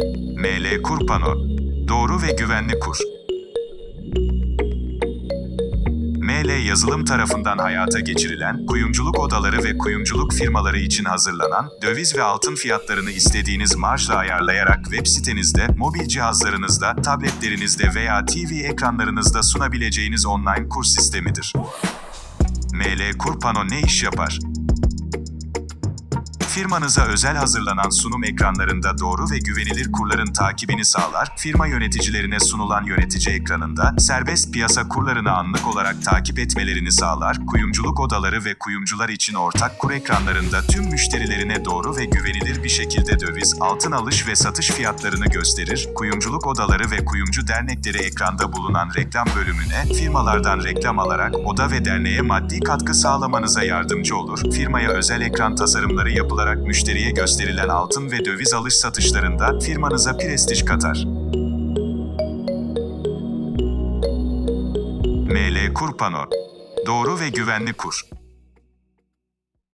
ML Kur Pano. Doğru ve güvenli kur. ML yazılım tarafından hayata geçirilen, kuyumculuk odaları ve kuyumculuk firmaları için hazırlanan, döviz ve altın fiyatlarını istediğiniz marjla ayarlayarak web sitenizde, mobil cihazlarınızda, tabletlerinizde veya TV ekranlarınızda sunabileceğiniz online kur sistemidir. ML Kur Pano ne iş yapar? Firmanıza özel hazırlanan sunum ekranlarında doğru ve güvenilir kurların takibini sağlar, firma yöneticilerine sunulan yönetici ekranında serbest piyasa kurlarını anlık olarak takip etmelerini sağlar, kuyumculuk odaları ve kuyumcular için ortak kur ekranlarında tüm müşterilerine doğru ve güvenilir bir şekilde döviz, altın alış ve satış fiyatlarını gösterir, kuyumculuk odaları ve kuyumcu dernekleri ekranda bulunan reklam bölümüne firmalardan reklam alarak oda ve derneğe maddi katkı sağlamanıza yardımcı olur. Firmaya özel ekran tasarımları yapılarak müşteriye gösterilen altın ve döviz alış satışlarında firmanıza prestij katar. ML Kur Pano Doğru ve güvenli kur.